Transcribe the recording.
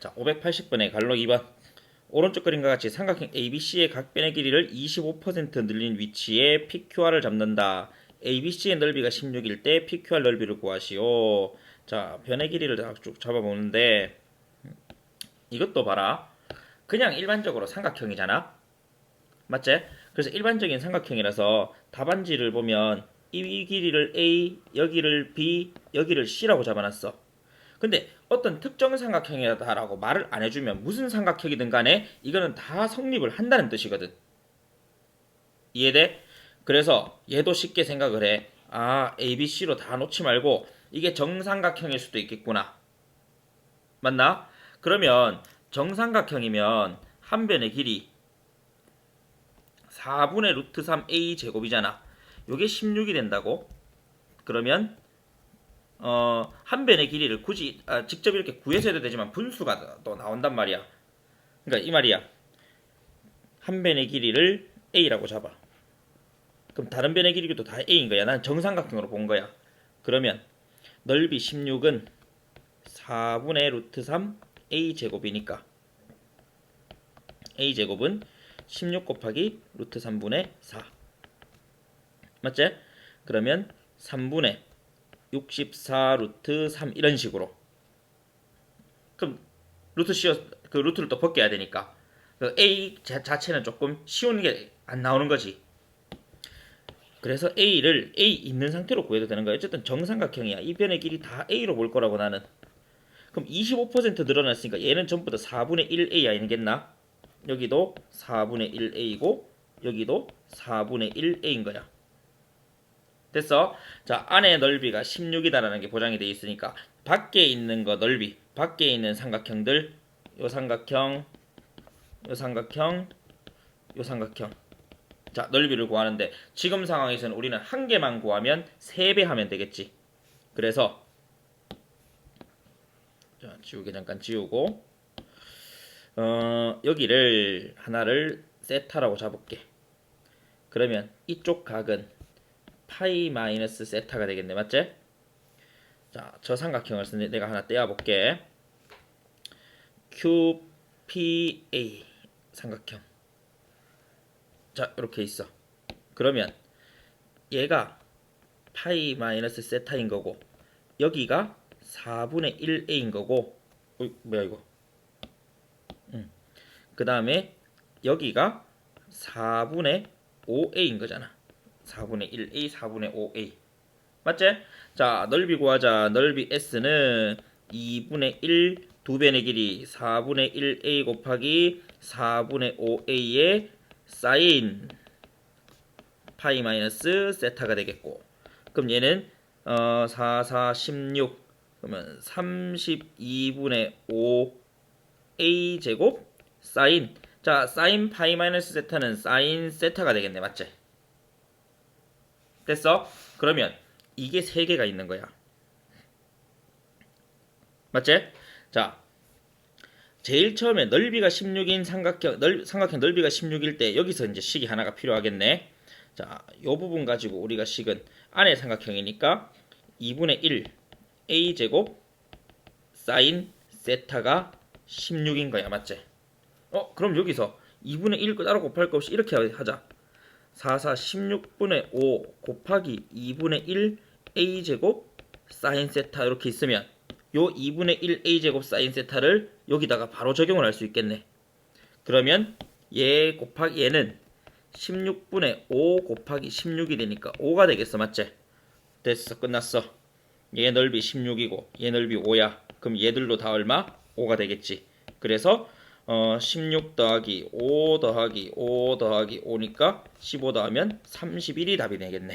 자, 580번의 갈로 2번. 오른쪽 그림과 같이 삼각형 ABC의 각 변의 길이를 25% 늘린 위치에 PQR을 잡는다. ABC의 넓이가 16일 때 PQR 넓이를 구하시오. 자, 변의 길이를 다쭉 잡아보는데 이것도 봐라. 그냥 일반적으로 삼각형이잖아. 맞지? 그래서 일반적인 삼각형이라서 답안지를 보면 이 길이를 A, 여기를 B, 여기를 C라고 잡아놨어. 근데 어떤 특정 삼각형이다라고 말을 안 해주면 무슨 삼각형이든 간에 이거는 다 성립을 한다는 뜻이거든. 이해돼? 그래서 얘도 쉽게 생각을 해. 아, A, B, C로 다 놓지 말고 이게 정삼각형일 수도 있겠구나. 맞나? 그러면 정삼각형이면 한 변의 길이 4분의 루트 3a 제곱이잖아. 요게 16이 된다고? 그러면 어, 한 변의 길이를 굳이 아, 직접 이렇게 구해서 해도 되지만 분수가 또 나온단 말이야. 그러니까 이 말이야. 한 변의 길이를 a라고 잡아. 그럼 다른 변의 길이도 다 a인 거야. 난 정삼각형으로 본 거야. 그러면 넓이 16은 4분의 루트 3 a 제곱이니까 a 제곱은 16 곱하기 루트 3분의 4 맞지? 그러면 3분의 64 루트 3 이런 식으로. 그럼 루트 씌워 그 루트를 또 벗겨야 되니까. 그 a 자, 자체는 조금 쉬운 게 안 나오는 거지. 그래서 a를 a 있는 상태로 구해도 되는 거야. 어쨌든 정삼각형이야. 이 변의 길이 다 a로 볼 거라고 나는. 그럼 25% 늘어났으니까 얘는 전부 다 4분의 1a 아니겠나? 여기도 4분의 1a고 여기도 4분의 1a인 거야. 됐어? 자, 안의 넓이가 16이다라는 게 보장이 돼 있으니까 밖에 있는 거 넓이, 밖에 있는 삼각형들 요 삼각형, 요 삼각형, 요 삼각형. 자, 넓이를 구하는데 지금 상황에서는 우리는 한 개만 구하면 3배 하면 되겠지. 그래서 자, 지우개 잠깐 지우고 어, 여기를 하나를 세타라고 잡을게. 그러면 이쪽 각은 파이 마이너스 세타가 되겠네. 맞지? 자, 저 삼각형을 쓰 내가 하나 떼어 볼게. QPA 삼각형. 자, 이렇게 있어. 그러면 얘가 파이 마이너스 세타인 거고 여기가 4분의 1a인 거고 어이, 뭐야 이거 음. 그 다음에 여기가 4분의 5a인 거잖아 4분의 1a 4분의 5a 맞지? 자 넓이 구하자. 넓이 s는 2분의 1 두 변의 길이 4분의 1a 곱하기 4분의 5a의 사인 파이 마이너스 세타가 되겠고. 그럼 얘는 어, 4, 4, 16 그러면 32분의 5 a 제곱 사인. 자 사인 파이 마이너스 세타는 사인 세타가 되겠네. 맞지? 됐어? 그러면 이게 세 개가 있는 거야 맞지? 자 제일 처음에 넓이가 16인 삼각형 넓, 삼각형 넓이가 16일 때 여기서 이제 식이 하나가 필요하겠네 자, 요 부분 가지고 우리가 식은 안의 삼각형이니까 2분의 1 a 제곱 사인 세타가 16인 거야, 맞지? 어, 그럼 여기서 2분의 1 따로 곱할 거 없이 이렇게 하자. 4, 4, 16분의 5 곱하기 2분의 1 a 제곱 사인 세타 이렇게 있으면 요 2분의 1 a 제곱 사인 세타를 여기다가 바로 적용을 할 수 있겠네. 그러면 얘 곱하기 얘는 16분의 5 곱하기 16이 되니까 5가 되겠어 맞지? 됐어 끝났어 얘 넓이 16이고 얘 넓이 5야 그럼 얘들도 다 얼마? 5가 되겠지 그래서 어, 16 더하기 5 더하기 5 더하기 5니까 15 더하면 31이 답이 되겠네